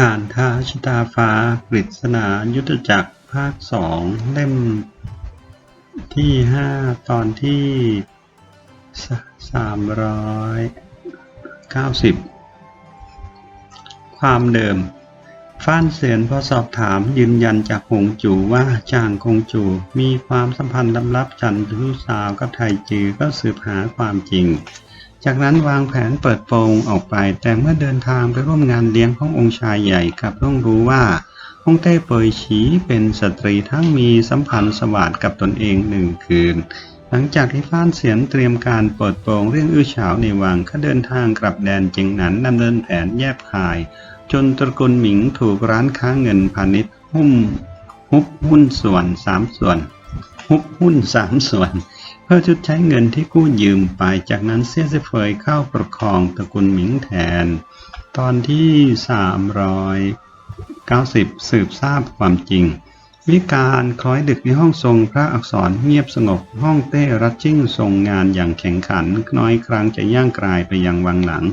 ผ่านท้าชิตาฟ้ากฤษณายุทธจักรภาคสองเล่มที่ห้าตอนที่สามร้อยเก้าสิบความเดิม ฟ้านเสียนพอสอบถามยืนยันจากหงจูว่าจางคงจูมีความสัมพันธ์ลำลับจันทรุสาวกับไทจือก็สืบหาความจริง จากนั้นวางแผนเปิดโปงออกไป แต่เมื่อเดินทางไปร่วมงานเลี้ยงขององค์ชายใหญ่กลับต้องรู้ว่าฮ่องเต้เปยฉีเป็นสตรีทั้งมีสัมพันธ์สวัสดกับตนเองหนึ่งคืน หลังจากที่ฟ้านเสียนเตรียมการเปิดโปงเรื่องอื้อฉาวในวังก็เดินทางกลับแดนเจิงหนันดำเนินแผนแยบคาย จนตระกูลหมิงถูกร้านค้าเงินพาณิชย์หุ้มฮุบหุ้นส่วนสามส่วนฮุบหุ้นสามส่วน เพื่อชดใช้เงินที่กู้ยืมไป จากนั้นเซี่ยเซเฟยเข้าปกครองตระกูลหมิงแทน ตอนที่สามร้อยเก้าสิบสืบทราบความจริง วิการคล้อยดึกในห้องทรงพระอักษรเงียบสงบห้องเต้รัดจิ้งทรงงานอย่างแข็งขัน น้อยครั้งจะย่างกลายไปยังวังหลัง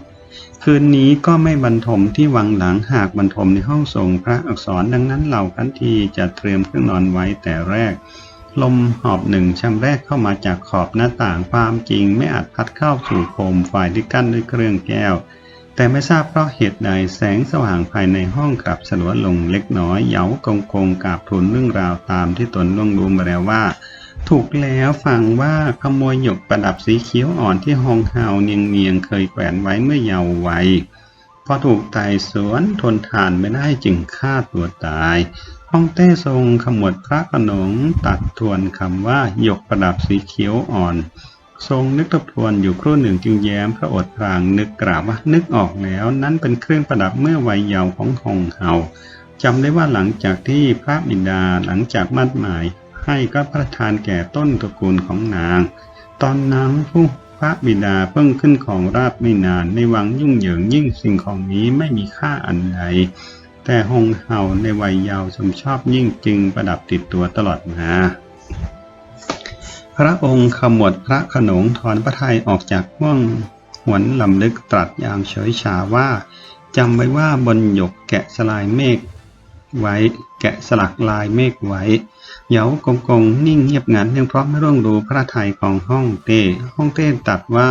คืนนี้ก็ไม่บรรทมที่วังหลังหากบรรทมในห้องทรงพระอักษรดังนั้นเหล่าคันทีจะเตรียมเครื่องนอนไว้แต่แรก ลมหอบหนึ่งชำแรกเข้ามาจากขอบหน้าต่างความจริงไม่อาจพัดเข้าสู่โคมฝ่ายที่กั้นด้วยเครื่องแก้ว แต่ไม่ทราบเพราะเหตุใดแสงสว่างภายในห้องกลับสลัวลงเล็กน้อยเหยากงกงกาบทุนเรื่องราวตามที่ตนล่วงรู้มาแล้วว่า ถูกแล้วฟังว่าขโมยหยกประดับสีเขียวอ่อนที่ฮองเฮาเนียงเนียงๆเคยแขวนไว้เมื่อเยาว์วัยพอถูกไต่สวนทนทานไม่ได้จึงฆ่าตัวตาย ฮ่องเต้ทรงขมวดพระขนงตัดทวนคำว่าหยกประดับสีเขียวอ่อน ทรงนึกทบทวนอยู่ครู่หนึ่งจึงแย้มพระโอษฐ์พลางนึกกล่าวว่านึกออกแล้วนั้นเป็นเครื่องประดับเมื่อวัยเยาว์ของฮองเฮาจำได้ว่าหลังจากที่พระบิดาหลังจากมั่นหมาย ให้ก็ประทานแก่ต้นตระกูลของนาง ตอนนั้นผู้พระบิดาเพิ่งขึ้นของราชไม่นานในวังยุ่งเหยิงยิ่งสิ่งของนี้ไม่มีค่าอันใด แต่ฮงเฮาในวัยเยาว์ชมชอบยิ่งจึงประดับติดตัวตลอดมา พระองค์ขมวดพระขนงถอนพระทัยออกจากห่วงหวนลำลึกตรัสอย่างเฉยชาว่าจำไว้ว่าบนหยกแกะสลายเมฆไว้ แกะสลักลายเมฆไว้เหยากงกงนิ่งเงียบงันยังเพราะไม่ร่วงรู้พระทัยของห้องเต้ห้องเต้ตรัสว่า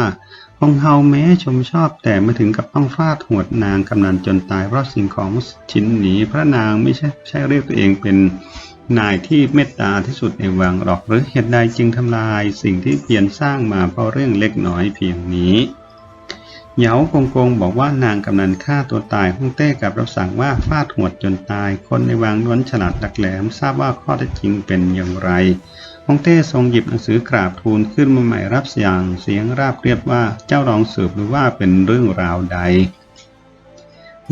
งเฮาแม้ชมชอบแต่ไม่ถึงกับต้องฟาดหวดนางกำนันจนตายเพราะสิ่งของชิ้นนี้พระนางไม่ใช่ใช่เรียกตัวเองเป็นนายที่เมตตาที่สุดในวังหรอกหรือเหตุใดจึงทำลายสิ่งที่เพียรสร้างมาเพราะเรื่องเล็กน้อยเพียงนี้ เหยากงกงบอกว่านางกำนันฆ่าตัวตายฮ่องเต้กับรับสั่งว่าฟาดหวดจนตาย คนในวังล้วนฉลาดหลักแหลมทราบว่าข้อเท็จจริงเป็นอย่างไรฮ่องเต้ทรงหยิบหนังสือกราบทูลขึ้นมาใหม่รับเสียงเสียงราบเรียบว่าเจ้าลองสืบดูว่าเป็นเรื่องราวใด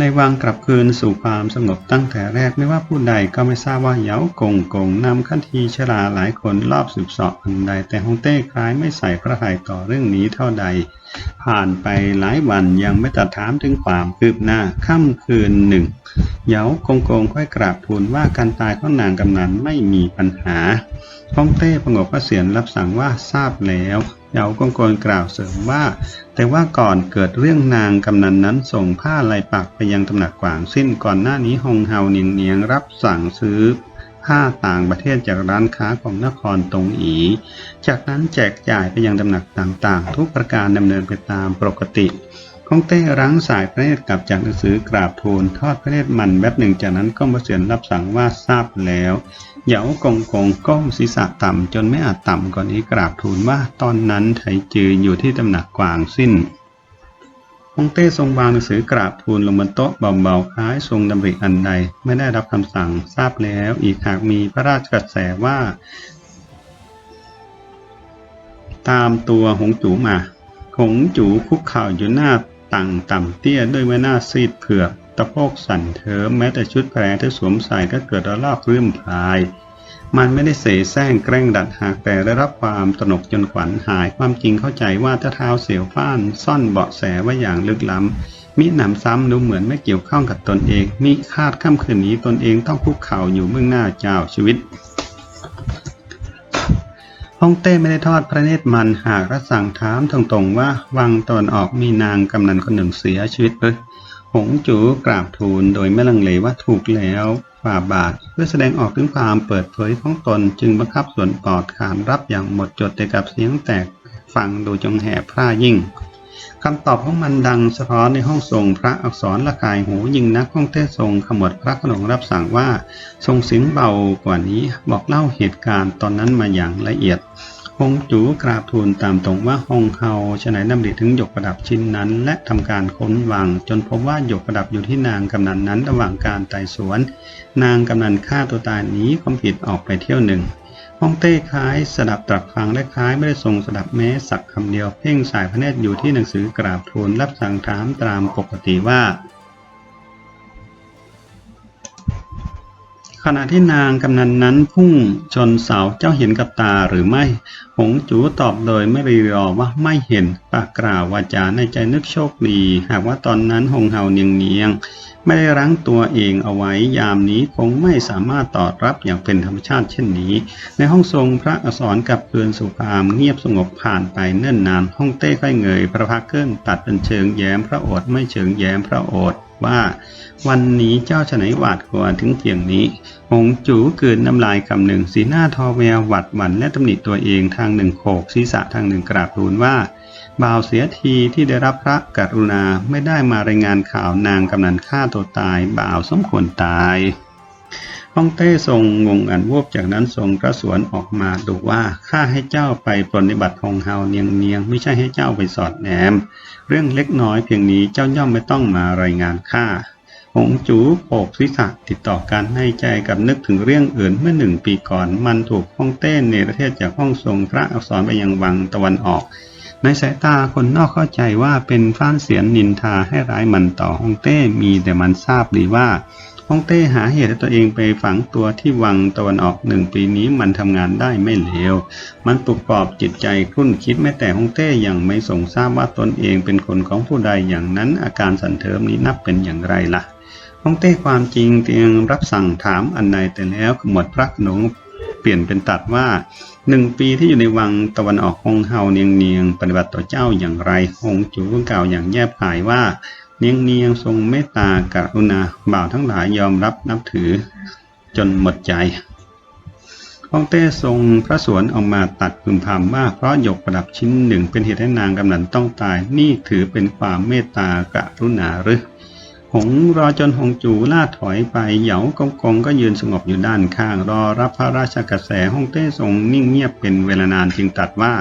ในวังกลับคืนสู่ความสงบตั้งแต่แรกไม่ว่าผู้ใดก็ไม่ทราบว่าเหยากงกงนำขันทีชราหลายคนรอบสืบสอบอันใด แต่ฮงเต้คล้ายไม่ใส่พระทัยต่อเรื่องนี้เท่าใด ผ่านไปหลายวันยังไม่ตัดถามถึงความคืบหน้าค่ำคืนหนึ่งเหยากงกงค่อยกราบทูลว่าการตายของนางกำนันไม่มีปัญหา ฮ่องเต้ปรงบพระเสียรรับสั่งว่าทราบแล้วเหยากงกงกล่าวเสริมว่า แต่ว่าก่อนเกิดเรื่องนางกำนันนั้นส่งผ้าลายปักไปยังตำหนักกวางสิ้นก่อนหน้านี้ฮงเฮาเนียงเนียงรับสั่งซื้อผ้าต่างประเทศจากร้านค้าของนครตงอี จากนั้นแจกจ่ายไปยังตำหนักต่างๆ ทุกประการดำเนินไปตามปกติฮ่องเต้รั้งสายพระเนตรกลับจากหนังสือกราบทูลทอดพระเนตรมันแวบหนึ่งจากนั้นก็มาเสียนรับสั่งว่าทราบแล้ว เหยากงกงก้มศีรษะต่ำจนไม่อาจต่ำกว่านี้กราบทูลว่าตอนนั้นไถจืออยู่ที่ตำหนักกวางสิ้นองเต้ทรงวางหนังสือกราบทูลลงบนโต๊ะเบาๆคล้ายทรงดำริอันใดไม่ได้รับคำสั่งทราบแล้วอีกหากมีพระราชกระแสว่า ตามตัวหงจูมา หงจูคุกเข่าอยู่หน้าต่างต่ำเตี้ยด้วยใบหน้าซีดเผือกะโพกสั่นเทิมแม้แต่ชุดแพรที่สวมใส่ก็เกิดระลอกรื่มพลาย มันไม่ได้เสแสร้งแกล้งดัดหากแต่ได้รับความตนกจนขวัญหายความจริงเข้าใจว่าเจ้าเท้าเสียวฟ้าน ซ่อนเบาะแสไว้อย่างลึกล้ำมิหนำซ้ำดูเหมือนไม่เกี่ยวข้องกับตนเองมิคาดค่ำคืนนี้ตนเองต้องคุกเข่าอยู่เบื้องหน้าเจ้าชีวิตฮ่องเต้ไม่ได้ทอดพระเนตรมันหากรัสั่งถามตรงๆว่า วังตอนออกมีนางกำนันคนหนึ่งเสียชีวิตหรือ หงจูกราบทูลโดยไม่ลังเลว่าถูกแล้วฝ่าบาทเพื่อแสดงออกถึงความเปิดเผยของตนจึงบังคับส่วนปอดขานรับอย่างหมดจดแต่กับเสียงแตกฟังดูจงแหบพร่ายิ่งคำตอบของมันดังสะท้อนในห้องทรงพระอักษรละกายหูยิ่งนักห้องเต้ทรงขมวดพระขนงรับสั่งว่าทรงเสียงเบากว่านี้บอกเล่าเหตุการณ์ตอนนั้นมาอย่างละเอียด ฮงจูกราบทูลตามตรงว่าฮงเฮาฉนัยดำริถึงหยกประดับชิ้นนั้น และทำการค้นวางจนพบว่าหยกประดับอยู่ที่นางกำนันนั้นระหว่างการไต่สวน นางกำนันฆ่าตัวตายหนีความผิดออกไปเที่ยวหนึ่งฮ่องเต้คล้ายสดับตรับฟังและคล้ายไม่ได้ทรงสดับแม้สักคำเดียว เพ่งสายพระเนตรอยู่ที่หนังสือกราบทูลรับสั่งถามตามปกติว่า ขณะที่นางกำนันนั้นพุ่งชนเสาเจ้าเห็นกับตาหรือไม่ หงจูตอบโดยไม่รีรอว่าไม่เห็น ปากกล่าววาจาในใจนึกโชคดี หากว่าตอนนั้นหงเฮาเนียงเนียง ไม่ได้รั้งตัวเองเอาไว้ยามนี้คงไม่สามารถตอบรับอย่างเป็นธรรมชาติเช่นนี้ ในห้องทรงพระอักษรกับเพือนสุภามเงียบสงบผ่านไปเนิ่นนาน ห้องเต้ค่อยเงย พระพักเกิลตัดเป็นเชิงแย้มพระโอษฐ์ไม่เชิงแย้มพระโอษฐ์ว่า วันนี้เจ้าฉไหนหวาดกลัวถึงเพียงนี้หงจูเกินน้ำลายคำหนึ่ง สีหน้าทอแววหวัดหวันและตำหนิตัวเองทางหนึ่งโขกศีรษะทางหนึ่งกราบทูลว่า บ่าวเสียทีที่ได้รับพระกรุณาไม่ได้มารายงานข่าวนางกำนันฆ่าตัวตาย บ่าวสมควรตายฮ่องเต้ทรงงงอันวูบจากนั้นทรงกระสวนออกมาดูว่าข้าให้เจ้าไปปรนิบัติของเฮาเนียงเนียงไม่ใช่ให้เจ้าไปสอดแนม เรื่องเล็กน้อยเพียงนี้เจ้าย่อมไม่ต้องมารายงานข้าหงจูโปกศีรษะติดต่อกันให้ใจกับนึกถึงเรื่องอื่นเมื่อหนึ่งปีก่อน มันถูกห้องเต้นในประเทศจากห้องทรงพระอักษรไปยังวังตะวันออก ในสายตาคนนอกเข้าใจว่าเป็นฟ้านเสียนนินทาให้ร้ายมันต่อฮ่องเต้มีแต่มันทราบดีว่าฮ่องเต้หาเหตุให้ตัวเองไปฝังตัวที่วังตะวันออกหนึ่งปีนี้มันทำงานได้ไม่เลว มันปลุกปลอบจิตใจครุ่นคิดแม้แต่ฮ่องเต้ยังไม่ทรงทราบว่าตนเองเป็นคนของผู้ใดอย่างนั้นอาการสันเทิมนี้นับเป็นอย่างไรล่ะฮ่องเต้ความจริงเตียงรับสั่งถามอันใดแต่แล้วขมวดพระขนง เปลี่ยนเป็นตัดว่าหนึ่งปีที่อยู่ในวังตะวันออกฮงเฮาเนียงเนียงปฏิบัติต่อเจ้าอย่างไรฮงจูก็กล่าวอย่างแยบขายว่าเนียงเนียงทรงเมตตากรุณาบ่าวทั้งหลายยอมรับนับถือจนหมดใจฮ่องเต้ทรงพระสวนออกมาตัดพึมพำว่าเพราะหยกประดับชิ้นหนึ่งเป็นเหตุให้นางกำนันต้องตายนี่ถือเป็นความเมตตากรุณาหรือ หงรอจนหงจูล่าถอยไป เหยากงกงก็ยืนสงบอยู่ด้านข้าง รอรับพระราชกระแสฮ่องเต้ทรงนิ่งเงียบเป็นเวลานานจึงตัดว่า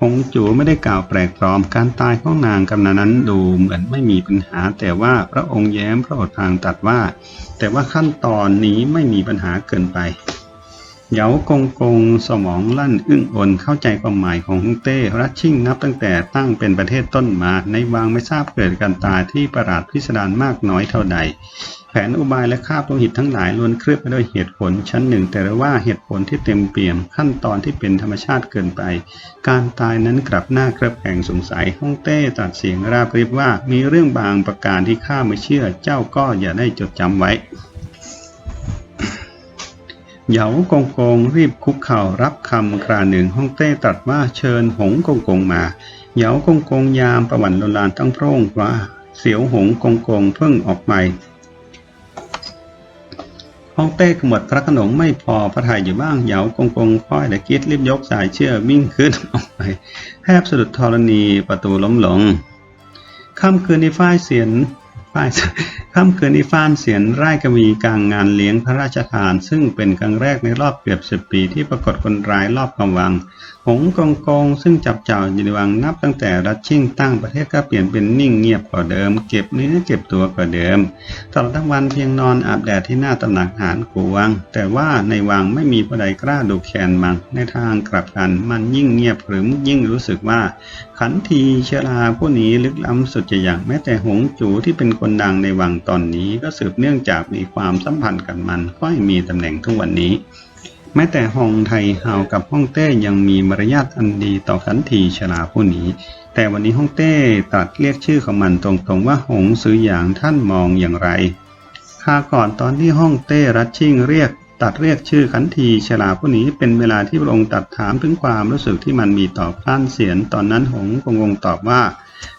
หงจูไม่ได้กล่าวแปลกปลอม การตายของนางกำนันนั้นดูเหมือนไม่มีปัญหา แต่ว่าพระองค์แย้มพระโอษฐ์พางตัดว่า แต่ว่าขั้นตอนนี้ไม่มีปัญหาเกินไป เหยากงกงสมองลั่นอึ้งอนเข้าใจความหมายของฮงเต้รัชชิ่งนับตั้งแต่ตั้งเป็นประเทศต้นมา ในวังไม่ทราบเกิดการตายที่ประหลาดพิสดารมากน้อยเท่าใด แผนอุบายและคาบโลหิตทั้งหลายล้วนเคลือบไปด้วยเหตุผลชั้นหนึ่ง แต่ว่าเหตุผลที่เต็มเปี่ยมขั้นตอนที่เป็นธรรมชาติเกินไป การตายนั้นกลับหน้าเครือบแข่งสงสัยฮงเต้ตัดเสียงราบเรียบว่ามีเรื่องบางประการที่ข้าไม่เชื่อเจ้าก็อย่าได้จดจำไว้ เหยากงกงรีบคุกเข่ารับคำคราหนึ่งฮ่องเต้ตรัสว่าเชิญหงกงกงมา เหยากงกงยามประวันโลลานตั้งพระองค์ว่า เสียวหงกงกงเพิ่งออกใหม่ฮ่องเต้ขมวดพระขนงไม่พอพระไทยอยู่บ้างเหยากงกงค่อยและคิดรีบยกสายเชือกวิ่งขึ้นออกไปแทบสะดุดธรณีประตูล้มลงค่ำคืนในฝ้ายเสียนฝ้าย ค่ำคืนนี้ฟ้านเสียนไร่กวีกลางงานเลี้ยงพระราชทาน ซึ่งเป็นครั้งแรกในรอบเกือบสิบปีที่ปรากฏคนร้ายรอบกำวัง หงกงกงซึ่งจับเจ้าอยู่ในวังนับตั้งแต่รัชชิ่งตั้งประเทศก็เปลี่ยนเป็นนิ่งเงียบกว่าเดิม เก็บเนื้อเก็บตัวกว่าเดิมตลอดทั้งวันเพียงนอนอาบแดดที่หน้าตำหนักหานกูวัง แต่ว่าในวังไม่มีผู้ใดกล้าดูแคนมันในทางกลับกันมันยิ่งเงียบหรือยิ่งรู้สึกว่า ขันทีเชลาผู้นี้ลึกล้ำสุดจะอย่างแม้แต่หงจูที่เป็นคนดังในวังตอนนี้ก็สืบเนื่องจากมีความสัมพันธ์กับมันค่อยมีตำแหน่งทุกวันนี้ แม้แต่ฮองไทเฮากับฮ่องเต้ยังมีมารยาทอันดีต่อขันทีชลาผู้นี้ แต่วันนี้ฮ่องเต้ตรัสเรียกชื่อของมันตรงๆว่าหงซื้ออย่างท่านมองอย่างไรข้าก่อนตอนที่ฮ่องเต้รัชชิ่งเรียกตัดเรียกชื่อขันทีชลาผู้นี้เป็นเวลาที่พระองค์ตัดถามถึงความรู้สึกที่มันมีต่อพล้านเสียนตอนนั้นหงคงงตอบว่า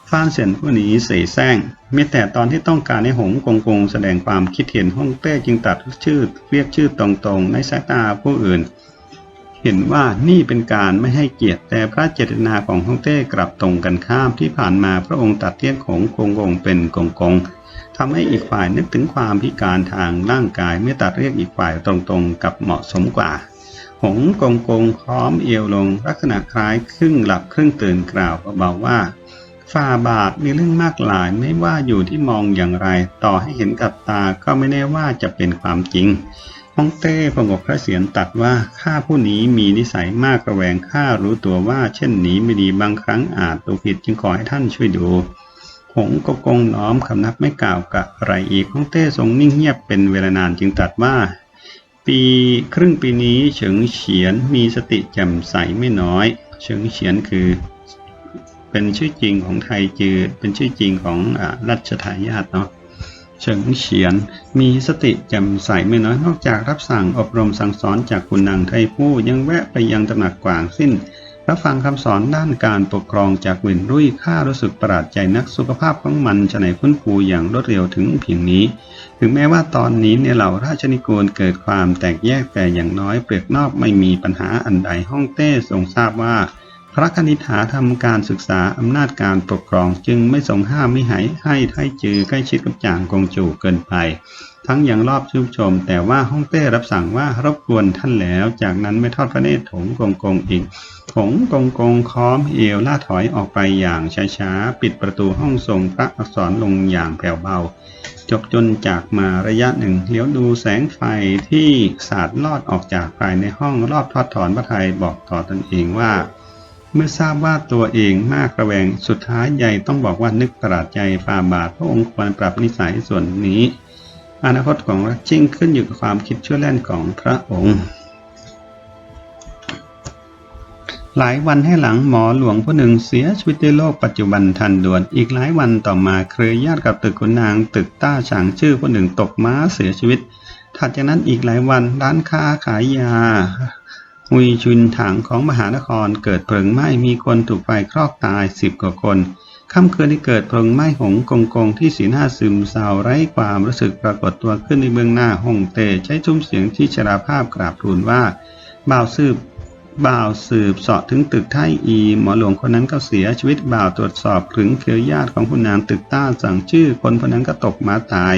ฟ้านเสียนผู้นี้เสแสร้งมีแต่ตอนที่ต้องการให้หงกงกงแสดงความคิดเห็นฮ่องเต้จึงตัดชื่อเรียกชื่อตรงๆ ในสายตาผู้อื่น เห็นว่านี่เป็นการไม่ให้เกียรติแต่พระเจตนาของฮ่องเต้กลับตรงกันข้ามที่ผ่านมาพระองค์ตัดเทียนของกงกงเป็นกงกงทำให้อีกฝ่ายนึกถึงความพิการทางร่างกายไม่ตัดเรียกอีกฝ่ายตรงๆ กับเหมาะสมกว่า หงกงกงค้อมเอวลงลักษณะคล้ายครึ่งหลับครึ่งตื่นกล่าวเบาๆว่า ฝ่าบาทมีเรื่องมากหลายไม่ว่าอยู่ที่มองอย่างไร ต่อให้เห็นกับตาก็ไม่แน่ว่าจะเป็นความจริงฮ่องเต้พงกพระเสียรตัดว่าข้าผู้นี้มีนิสัยมากระแวงข้ารู้ตัวว่าเช่นนี้ไม่ดีบางครั้งอาจตัวผิดจึงขอให้ท่านช่วยดูหงกกงน้อมคำนับไม่กล่าวกับอะไรอีกฮ่องเต้ทรงนิ่งเงียบเป็นเวลานานจึงตรัสว่า ปีครึ่งปีนี้เฉิงเฉียนมีสติแจ่มใสไม่น้อย เฉิงเฉียนคือ เป็นชื่อจริงของไทยจือ เป็นชื่อจริงของอรัชทายาทเนาะเฉิงเฉียน มีสติแจ่มใสไม่น้อยนอกจากรับสั่งอบรมสั่งสอนจากคุณนางไทยผู้ยังแวะไปยังตำหนักกวางสิ้นรับฟังคำสอนด้านการปกครองจากวินรุ่ยข้ารู้สึกประหลาดใจนักสุขภาพของมันฉะไหนคุ้นคูอย่างรวดเร็วถึงเพียงนี้ ถึงแม้ว่าตอนนี้ในเหล่าราชนิกูลเกิดความแตกแยกแต่อย่างน้อยเปลือกนอกไม่มีปัญหาอันใดห้องเต้ทรงทราบว่า พระคณิษฐาทำการศึกษาอำนาจการปกครองจึงไม่ทรงห้ามไม่ให้ให้ไทจือใกล้ชิดกับจางกงจูเกินไป ทั้งยังรอบชื่นชม แต่ว่าฮ่องเต้รับสั่งว่ารบกวนท่านแล้ว จากนั้นไม่ทอดพระเนตรถงกงกงอีกถงกงกงค้อมเอวล่าถอยออกไปอย่างช้าๆปิดประตูห้องทรงพระอักษรลงอย่างแผ่วเบาจบจนจากมาระยะหนึ่งเลี้ยวดูแสงไฟที่สาดลอดออกจากภายในห้องรอบทอดถอนพระไทยบอกต่อตนเองว่า เมื่อทราบว่าตัวเองมากระแวง สุดท้ายใหญ่ต้องบอกว่านึกประหลาดใจฟาบาทพระองค์ควรปรับนิสัยส่วนนี้ อนาคตของรัชชิ่งขึ้นอยู่กับความคิดชั่วแล่นของพระองค์ หลายวันให้หลังหมอหลวงผู้หนึ่งเสียชีวิตในโลกปัจจุบันทันด่วน อีกหลายวันต่อมาเครือญาติกับตึกขุนนางตึกต้าฉางชื่อผู้หนึ่งตกม้าเสียชีวิต ถัดจากนั้นอีกหลายวันร้านค้าขายยา ฮุยชุนถังของมหานครเกิดเพลิงไหม้มีคนถูกไฟคลอกตายสิบกว่าคนค่ำคืนที่เกิดเพลิงไหม้หงกงกงที่สีหน้าซึมเศร้าไร้ความรู้สึกปรากฏตัวขึ้นในเบื้องหน้าห้องเตใช้ทุ่มเสียงที่ชราภาพกราบทูลว่าบ่าวสืบบ่าวสืบเสาะถึงตึกไทอี หมอหลวงคนนั้นก็เสียชีวิตบ่าวตรวจสอบถึงเครือญาติของคุณนางตึกต้าสั่งชื่อคนคนนั้นก็ตกมาตาย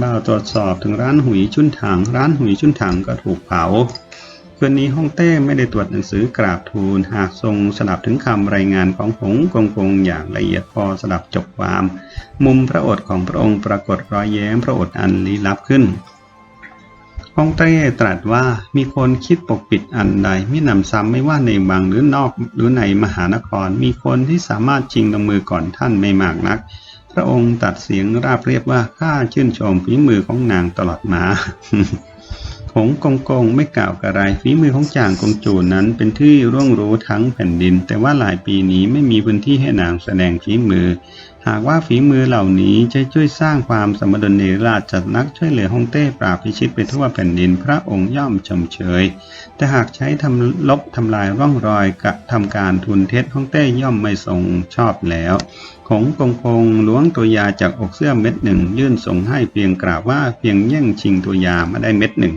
บ่าวตรวจสอบถึงร้านหุยชุนถังร้านหุยชุนถังก็ถูกเผา คืนนี้ฮ่องเต้ไม่ได้ตรวจหนังสือกราบทูล หากทรงสลับถึงคำรายงานของหงกงกงอย่างละเอียดพอสลับจบความ มุมพระโอษฐ์ของพระองค์ปรากฏรอยแย้มพระโอษฐ์อันลี้ลับขึ้นฮ่องเต้ตรัสว่ามีคนคิดปกปิดอันใดไม่นำซ้ำไม่ว่าในบางหรือนอกหรือในมหานคร มีคนที่สามารถชิงลงมือก่อนท่านไม่มากนัก พระองค์ตัดเสียงราบเรียบว่าข้าชื่นชมฝีมือของนางตลอดมา งกงกงไม่กล่าวกระไรฝีมือของจางกงจูนั้นเป็นที่ร่วงรู้ทั้งแผ่นดิน แต่ว่าหลายปีนี้ไม่มีพื้นที่ให้นางแสดงฝีมือ หากว่าฝีมือเหล่านี้จะช่วยสร้างความสมดุลในราชจัดนักช่วยเหลือฮ่องเต้ปราบพิชิตไปทั่วแผ่นดินพระองค์ย่อมชมเชย แต่หากใช้ทำลบทำลายร่องรอยกระทำการทุนเท็จฮ่องเต้ย่อมไม่ทรงชอบแล้วหงกงกงล้วงตัวยาจากอกเสื้อเม็ดหนึ่ง ยื่นส่งให้เพียงกล่าวว่าเพียงแย่งชิงตัวยามาได้เม็ดหนึ่ง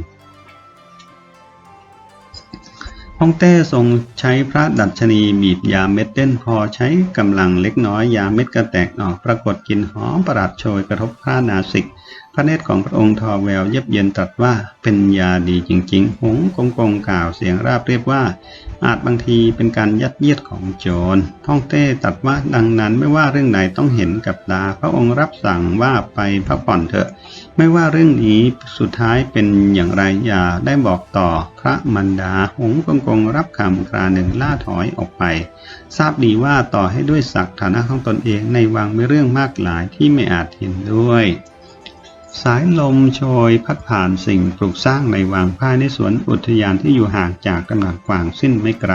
ฮ่องเต้ทรงใช้พระดัชนีบีบยาเม็ดเต้นพอใช้กำลังเล็กน้อยยาเม็ดก็แตกออกปรากฏกลิ่นหอมประหลาดโชยกระทบพระนาสิก พระเนตรของพระองค์ทอแววเย็บเย็นตรัสว่าเป็นยาดีจริงๆ หงกงกงกล่าวเสียงราบเรียบว่า อาจบางทีเป็นการยัดเยียดของโจรท่องเต้ตรัสว่าดังนั้นไม่ว่าเรื่องใดต้องเห็นกับตาพระองค์รับสั่งว่าไปพักผ่อนเถอะ ไม่ว่าเรื่องนี้สุดท้ายเป็นอย่างไรอย่าได้บอกต่อ ระมันดาหงกงกงรับคำคราหนึ่งล่าถอยออกไป ทราบดีว่าต่อให้ด้วยศักดิ์ฐานะของตนเองในวังมีเรื่องมากหลายที่ไม่อาจเห็นด้วยสายลมโชยพัดผ่านสิ่งปลูกสร้างในวังภายในสวนอุทยานที่อยู่ห่างจากตำหนักกวางสิ้นไม่ไกล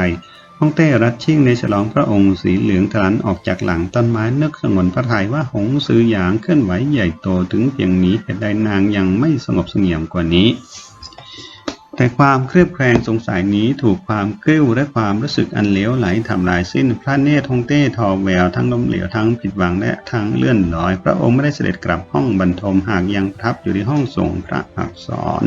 ฮ่องเต้รัดชิ่งในฉลองพระองค์สีเหลืองทลันออกจากหลังต้นไม้นึกสงวนพระทัยว่าหงส์ซื้อหยางเคลื่อนไหวใหญ่โตถึงเพียงนี้เหตุใดนางยังไม่สงบเสงี่ยมกว่านี้ แต่ความเครือบแคลงสงสัยนี้ถูกความกริ้วและความรู้สึกอันเลี้ยวไหลทำลายสิ้น พระเนตรทงเต้ทอแววทั้งล้มเหลวทั้งผิดหวังและทั้งเลื่อนลอย พระองค์ไม่ได้เสด็จกลับห้องบรรทมหากยังทับอยู่ในห้องทรงพระอักษร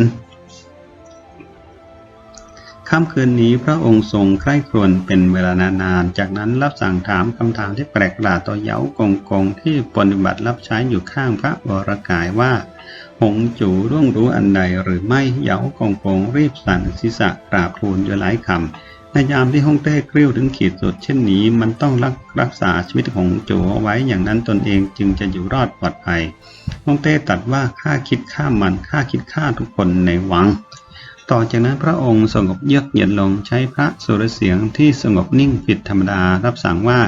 ค่ำคืนนี้พระองค์ทรงใคร่ครวญเป็นเวลานานๆ จากนั้นรับสั่งถามคำถามที่แปลกประหลาดต่อเหยากงกงที่ปฏิบัติรับใช้อยู่ข้างพระวรกายว่า หงจูร่วงรู้อันใดหรือไม่เยากงกงรีบสั่นศีรษะกราบทูลอยู่หลายคำในยามที่ฮ่องเต้กริ้วถึงขีดสุดเช่นนี้มันต้องรักรักษาชีวิตของจูเอาไว้อย่างนั้นตนเองจึงจะอยู่รอดปลอดภัยฮ่องเต้ตัดว่าข้าคิดฆ่ามันข้าคิดฆ่าทุกคนในวัง ต่อจากนั้นพระองค์สงบเยือกเย็นลงใช้พระสุรเสียงที่สงบนิ่งผิดธรรมดารับสั่งว่า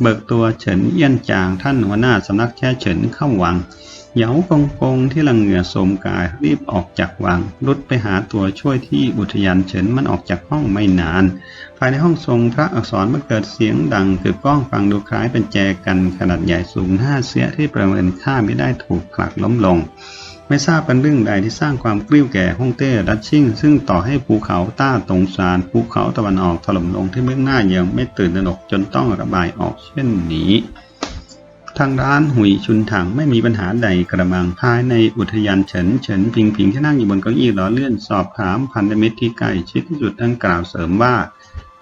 เบิกตัวเฉินเอี้ยนจางท่านหัวหน้าสำนักแช่เฉินเข้าวังเหยากงกงที่ลังเหงื่อโสมกายรีบออกจากวังรุดไปหาตัวช่วยที่อุทยานเฉินมันออกจากห้องไม่นาน ภายในห้องทรงพระอักษรมันเกิดเสียงดังคือก้องฟังดูคล้ายเป็นแจกันขนาดใหญ่สูงห้าเสียที่ประเมินค่าไม่ได้ถูกผลักล้มลง ไม่ทราบเป็นเรื่องใดที่สร้างความกริ้วแก่ฮ่องเต้ดัชชิ่ง ซึ่งต่อให้ภูเขาต้าตรงซานภูเขาตะวันออกถล่มลงที่เบื้องหน้ายังไม่ตื่นตระหนกจนต้องระบายออกเช่นนี้ ทางด้านหุยชุนถังไม่มีปัญหาใดกระมังภายในอุทยานเฉินเฉินพิงพิงที่นั่งอยู่บนเก้าอี้ล้อเลื่อนสอบถามพันธมิตรที่ใกล้ชิดที่สุดดังกล่าวเสริมว่า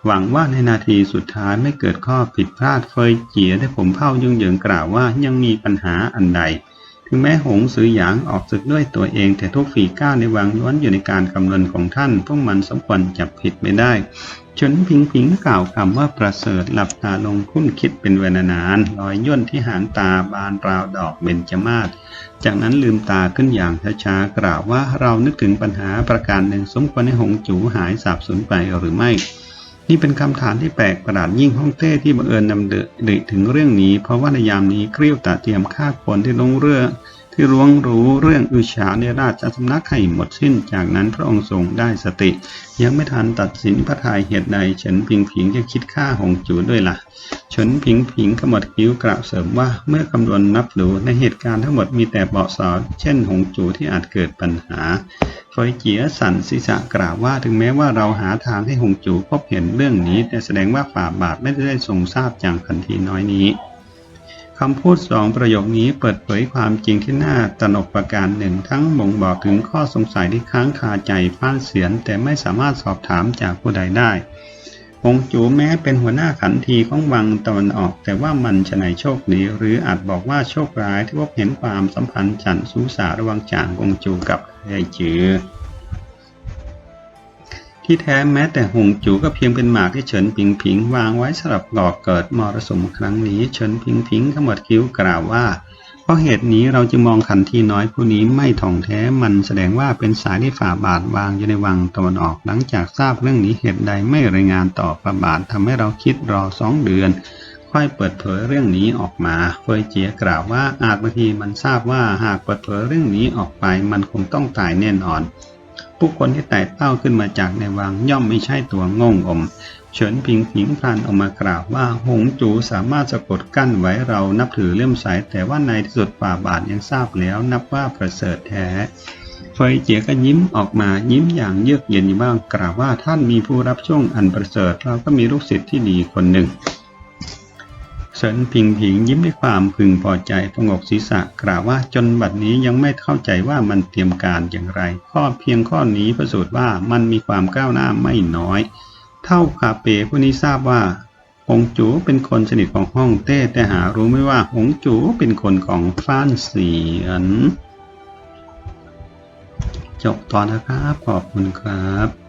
หวังว่าในนาทีสุดท้ายไม่เกิดข้อผิดพลาดเฟยเจียได้ผมเผ่ายุ่งเหยิงกล่าวว่ายังมีปัญหาอันใด ถึงแม้หงสือหยางออกศึกด้วยตัวเอง แต่ทุกฝีก้าวในวังล้วนอยู่ในการกำนวณของท่าน พวกมันสมควรจับผิดไม่ได้เฉินพิงพิงกล่าวคำว่าประเสริฐหลับตาลงคุ้นคิดเป็นเวลานานรอยย่นที่หางตาบานราวดอกเบญจมาศจากนั้นลืมตาขึ้นอย่างช้าๆกล่าวว่าเรานึกถึงปัญหาประการหนึ่งสมควรให้หงจูหายสาบสูญไปหรือไม่ นี่เป็นคำถามที่แปลกประหลาดยิ่งฮ่องเต้ที่บังเอิญนำเดะถึงเรื่องนี้ เพราะว่าในยามนี้เกลี้ยวตาเตรียมฆ่าคนที่ลงเรือ ที่ร้วงรู้เรื่องอุชาในราชสำนักให้หมดสิ้น จากนั้นพระองค์ทรงได้สติ ยังไม่ทันตัดสินพระทัยเหตุใดเฉินพิงผิงจะคิดฆ่าหงจูด้วยละ่ะเฉินพิงผิงขมวดคิ้วกล่าวเสริมว่าเมื่อคำนวณนับดูในเหตุการณ์ทั้งหมดมีแต่เบาะสอนเช่นหงจูที่อาจเกิดปัญหาเฟยเจียสันศีรษะกล่าวว่าถึงแม้ว่าเราหาทางให้หงจูพบเห็นเรื่องนี้ แต่แสดงว่าฝ่าบาทไม่ได้ทรงทราบอย่างทันทีน้อยนี้ คำพูดสองประโยคนี้เปิดเผยความจริงที่น่าตระหนกประการหนึ่ง ทั้งบ่งบอกถึงข้อสงสัยที่ค้างคาใจฟ้านเสียน แต่ไม่สามารถสอบถามจากผู้ใดได้หงจูแม้เป็นหัวหน้าขันทีของวังตะวันออก แต่ว่ามันชนายโชคดีหรืออาจบอกว่าโชคร้ายที่พบเห็นความสัมพันธ์ฉันสูสาระว่างจางกงจูกับไทจือ ที่แท้แม้แต่หงจูก็เพียงเป็นหมากที่เฉินพิงพิง วางไว้สำหรับก่อเกิดมรสุมครั้งนี้ เฉินพิงพิงขมวดคิ้วกล่าวว่า เพราะเหตุนี้เราจึงมองขันทีน้อยผู้นี้ไม่ถ่องแท้มันแสดงว่าเป็นสายที่ฝ่าบาทวางอยู่ในวังตะวันออกหลังจากทราบเรื่องนี้เหตุใดไม่รายงานต่อประบาททำให้เราคิดรอสองเดือน ค่อยเปิดเผยเรื่องนี้ออกมา เฟยเจียกล่าวว่าอาจบางทีมันทราบว่าหากเปิดเผยเรื่องนี้ออกไป มันคงต้องตายแน่นอน ผู้คนที่ไต่เต้าขึ้นมาจากในวังย่อมไม่ใช่ตัวงงอม เฉินพิงผิงพลันออกมากล่าวว่าหงจูสามารถสะกดกั้นไว้เรานับถือเลื่อมใสแต่ว่าในที่สุดฝ่าบาทยังทราบแล้วนับว่าประเสริฐแท้เฟยเจียก็ยิ้มออกมายิ้มอย่างเยือกเย็นอยู่บ้างกล่าวว่าท่านมีผู้รับช่วงอันประเสริฐเราก็มีลูกศิษย์ที่ดีคนหนึ่ง ฉินพิงผิงยิ้มด้วยความพึงพอใจพงกศีรษะกล่าวว่าจนบัดนี้ยังไม่เข้าใจว่ามันเตรียมการอย่างไร ข้อเพียงข้อนี้พิสูจน์ว่ามันมีความก้าวหน้าไม่น้อย เท่าคาเปผู้นี้ทราบว่าหงจูเป็นคนสนิทของฮ่องเต้แต่หารู้ไม่ว่าหงจูเป็นคนของฟ้านเสียนจบตอนนะครับขอบคุณครับ